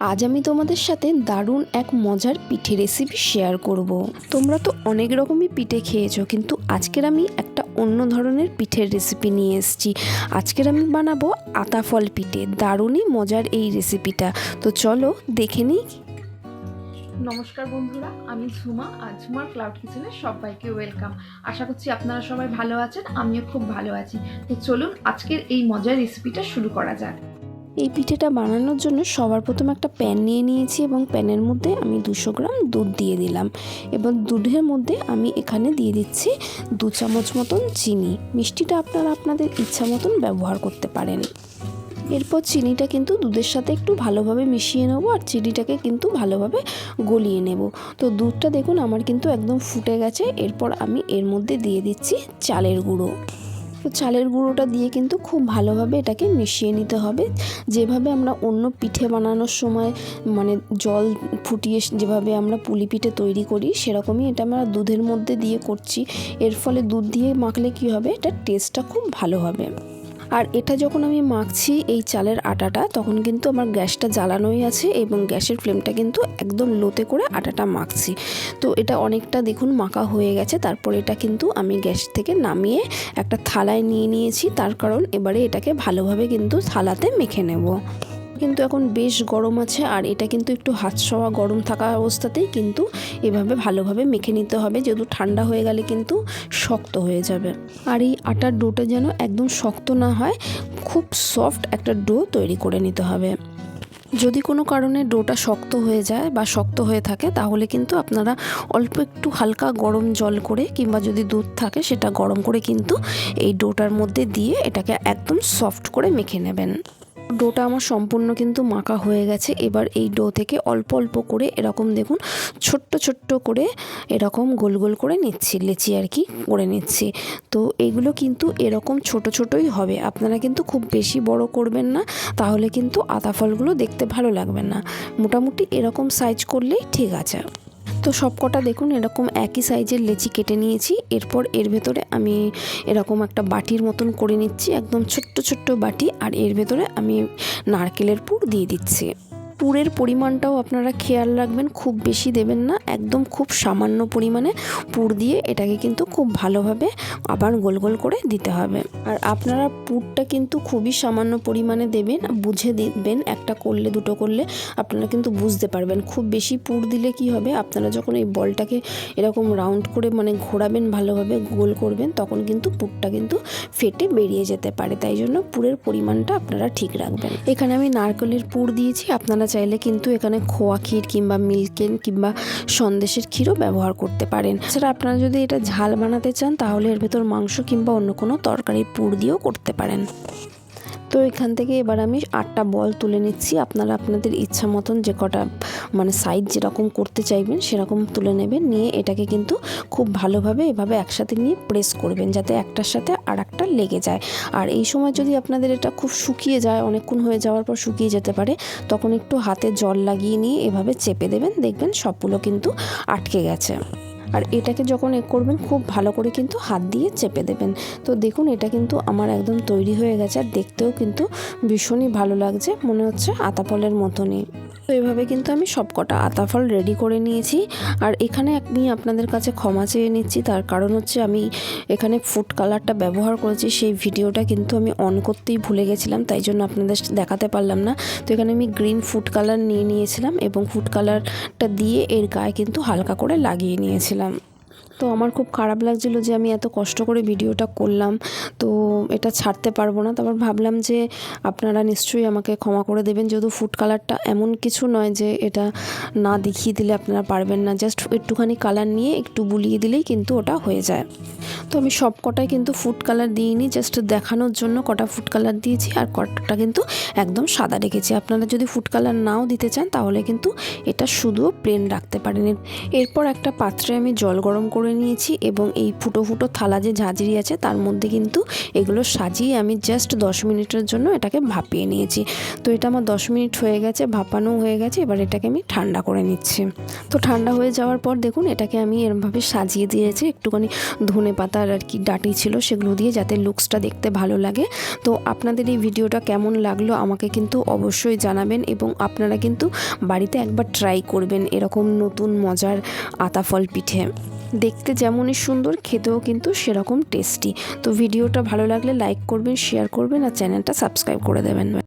আজ আমি তোমাদের সাথে দারুণ এক মজার পিঠে রেসিপি শেয়ার করব। তোমরা তো অনেক রকমই পিঠে খেয়েছো, কিন্তু আজকের আমি একটা অন্য ধরনের পিঠের রেসিপি নিয়ে এসেছি। আজকের আমি বানাবো আতাফল পিঠে, দারুণই মজার এই রেসিপিটা তো চলো দেখে নিই। নমস্কার বন্ধুরা, আমি ঝুমা, আর ঝুমার ক্লাউড কিচেনে সবাইকে ওয়েলকাম আশা করছি আপনারা সবাই ভালো আছেন, আমিও খুব ভালো আছি। তো চলুন আজকের এই মজার রেসিপিটা শুরু করা যাক। এই পিঠেটা বানানোর জন্য সবার প্রথম একটা প্যান নিয়ে নিয়েছি এবং প্যানের মধ্যে আমি দুশো গ্রাম দুধ দিয়ে দিলাম। এবং দুধের মধ্যে আমি এখানে দিয়ে দিচ্ছি দু চামচ মতন চিনি। মিষ্টিটা আপনারা আপনাদের ইচ্ছা মতন ব্যবহার করতে পারেন। এরপর চিনিটা কিন্তু দুধের সাথে একটু ভালোভাবে মিশিয়ে নেব আর চিনিটাকে কিন্তু ভালোভাবে গলিয়ে নেব। তো দুধটা দেখুন আমার কিন্তু একদম ফুটে গেছে। এরপর আমি এর মধ্যে দিয়ে দিচ্ছি চালের গুঁড়ো। তো চালের গুঁড়োটা দিয়ে কিন্তু খুব ভালোভাবে এটাকে মিশিয়ে নিতে হবে। যেভাবে আমরা অন্য পিঠে বানানোর সময় মানে জল ফুটিয়ে যেভাবে আমরা পুলি পিঠে তৈরি করি, সেরকমই এটা আমরা দুধের মধ্যে দিয়ে করছি। এর ফলে দুধ দিয়ে মাখলে কি হবে? এটার টেস্টটা খুব ভালো হবে। আর এটা যখন আমি মাখছি এই চালের আটাটা, তখন কিন্তু আমার গ্যাসটা জ্বালানোই আছে এবং গ্যাসের ফ্লেমটা কিন্তু একদম লোতে করে আটাটা মাখছি। তো এটা অনেকটা দেখুন মাখা হয়ে গেছে, তারপর এটা কিন্তু আমি গ্যাস থেকে নামিয়ে একটা থালায় নিয়ে নিয়েছি। তার কারণ এবারে এটাকে ভালোভাবে কিন্তু থালাতে মেখে নেব। কিন্তু এখন বেশ গরম আছে আর এটা কিন্তু একটু হাত সওয়া গরম থাকা অবস্থাতেই কিন্তু এভাবে ভালোভাবে মেখে নিতে হবে, যেহেতু ঠান্ডা হয়ে গেলে কিন্তু শক্ত হয়ে যাবে। আর এই আটার ডোটা যেন একদম শক্ত না হয়, খুব সফট একটা ডো তৈরি করে নিতে হবে। যদি কোনো কারণে ডোটা শক্ত হয়ে যায় বা শক্ত হয়ে থাকে, তাহলে কিন্তু আপনারা অল্প একটু হালকা গরম জল করে কিংবা যদি দুধ থাকে, সেটা গরম করে কিন্তু এই ডোটার মধ্যে দিয়ে এটাকে একদম সফট করে মেখে নেবেন। ডোটা আমার সম্পূর্ণ কিন্তু মাখা হয়ে গেছে। এবার এই ডো থেকে অল্প অল্প করে এরকম দেখুন, ছোট্ট ছোট্ট করে এরকম গোল গোল করে নিচ্ছি, লেচি আর কি করে নিচ্ছি। তো এগুলো কিন্তু এরকম ছোট ছোটই হবে। আপনারা কিন্তু খুব বেশি বড় করবেন না, তাহলে কিন্তু আতা ফলগুলো দেখতে ভালো লাগবে না। মোটামুটি এরকম সাইজ করলেই ঠিক আছে। তো সব কটা দেখুন, এরকম একই সাইজের লেচি কেটে নিয়েছি। এরপর এর ভেতরে আমি এরকম একটা বাটির মতন করে নিচ্ছি, একদম ছোট্ট ছোট্ট বাটি, আর এর ভেতরে আমি নারকেলের পুর দিয়ে দিচ্ছি। পুরের পরিমাণটাও আপনারা খেয়াল রাখবেন, খুব বেশি দেবেন না, একদম খুব সামান্য পরিমাণে পুর দিয়ে এটাকে কিন্তু খুব ভালোভাবে আবার গোল গোল করে দিতে হবে। আর আপনারা পুরটা কিন্তু খুবই সামান্য পরিমাণে দেবেন, বুঝে দিবেন একটা করলে, দুটো করলে আপনারা কিন্তু বুঝতে পারবেন। খুব বেশি পুর দিলে কি হবে, আপনারা যখন এই বলটাকে এরকম রাউন্ড করে মানে ঘোরাবেন ভালোভাবে, গোল করবেন, তখন কিন্তু পুরটা কিন্তু ফেটে বেরিয়ে যেতে পারে। তাই জন্য পুরের পরিমাণটা আপনারা ঠিক রাখবেন। এখানে আমি নারকেলের পুর দিয়েছি, আপনারা চাইলে কিন্তু এখানে খোয়া ক্ষীর কিংবা মিল্কেন কিংবা সন্দেশের ক্ষীরও ব্যবহার করতে পারেন। এছাড়া আপনারা যদি এটা ঝাল বানাতে চান, তাহলে এর ভেতর মাংস কিংবা অন্য কোনো তরকারি পুর দিয়েও করতে পারেন। তো এখান থেকে এবার আমি আটটা বল তুলে নিচ্ছি। আপনারা আপনাদের ইচ্ছা মতন যে কটা মানে সাইজ যেরকম করতে চাইবেন সেরকম তুলে নেবেন। নিয়ে এটাকে কিন্তু খুব ভালোভাবে এভাবে একসাথে নিয়ে প্রেস করবেন যাতে একটার সাথে আর একটা লেগে যায়। আর এই সময় যদি আপনাদের এটা খুব শুকিয়ে যায়, অনেকক্ষণ হয়ে যাওয়ার পর শুকিয়ে যেতে পারে, তখন একটু হাতে জল লাগিয়ে নিয়ে এভাবে চেপে দেবেন। দেখবেন সবগুলো কিন্তু আটকে গেছে। আর এটাকে যখন এ করবেন, খুব ভালো করে কিন্তু হাত দিয়ে চেপে দেবেন। তো দেখুন, এটা কিন্তু আমার একদম তৈরি হয়ে গেছে, আর দেখতেও কিন্তু ভীষণই ভালো লাগছে। মনে হচ্ছে আতাপলের মতনই। তো এভাবে কিন্তু আমি সবকটা আতাফল রেডি করে নিয়েছি। আর এখানে আমি আপনাদের কাছে ক্ষমা চেয়ে নিচ্ছি, তার কারণ হচ্ছে আমি এখানে ফুড কালারটা ব্যবহার করেছি, সেই ভিডিওটা কিন্তু আমি অন করতেই ভুলে গেছিলাম, তাই জন্য আপনাদের দেখাতে পারলাম না। তো এখানে আমি গ্রিন ফুড কালার নিয়ে নিয়েছিলাম এবং ফুড কালারটা দিয়ে এর গায়ে কিন্তু হালকা করে লাগিয়ে নিয়েছিলাম। তো আমার খুব খারাপ লাগছিল যে আমি এত কষ্ট করে ভিডিওটা করলাম, তো এটা ছাড়তে পারব না। তারপর ভাবলাম যে আপনারা নিশ্চয়ই আমাকে ক্ষমা করে দেবেন, যেহেতু ফুড কালারটা এমন কিছু নয় যে এটা না দেখিয়ে দিলে আপনারা পারবেন না। জাস্ট একটুখানি কালার নিয়ে একটু বুলিয়ে দিলেই কিন্তু ওটা হয়ে যায়। তো আমি সব কটাই কিন্তু ফুড কালার দিইনি জাস্ট দেখানোর জন্য কটা ফুড কালার দিয়েছি আর কটা কিন্তু একদম সাদা রেখেছি। আপনারা যদি ফুড কালার নাও দিতে চান তাহলে কিন্তু এটা শুধুও প্লেন রাখতে পারেন। এরপর একটা পাত্রে আমি জল গরম করে করে নিয়েছি এবং এই ফুটো ফুটো থালা যে ঝাঁঝরি আছে তার মধ্যে কিন্তু এগুলো সাজিয়ে আমি জাস্ট দশ মিনিটের জন্য এটাকে ভাপিয়ে নিয়েছি। তো এটা আমার দশ মিনিট হয়ে গেছে, ভাপানো হয়ে গেছে, এবার এটাকে আমি ঠান্ডা করে নিচ্ছি। তো ঠান্ডা হয়ে যাওয়ার পর দেখুন, এটাকে আমি এরমভাবে সাজিয়ে দিয়েছি। একটুখানি ধনে পাতার আর কি ডাটি ছিল সেগুলো দিয়ে যাতে লুকসটা দেখতে ভালো লাগে। তো আপনাদের এই ভিডিওটা কেমন লাগল আমাকে কিন্তু অবশ্যই জানাবেন এবং আপনারা কিন্তু বাড়িতে একবার ট্রাই করবেন এরকম নতুন মজার আতাফল পিঠে। দেখতে যেমনই সুন্দর, খেতেও কিন্তু সেরকম টেস্টি তো ভিডিওটা ভালো লাগলে লাইক করবেন শেয়ার করবেন আর চ্যানেলটা সাবস্ক্রাইব করে দেবেন।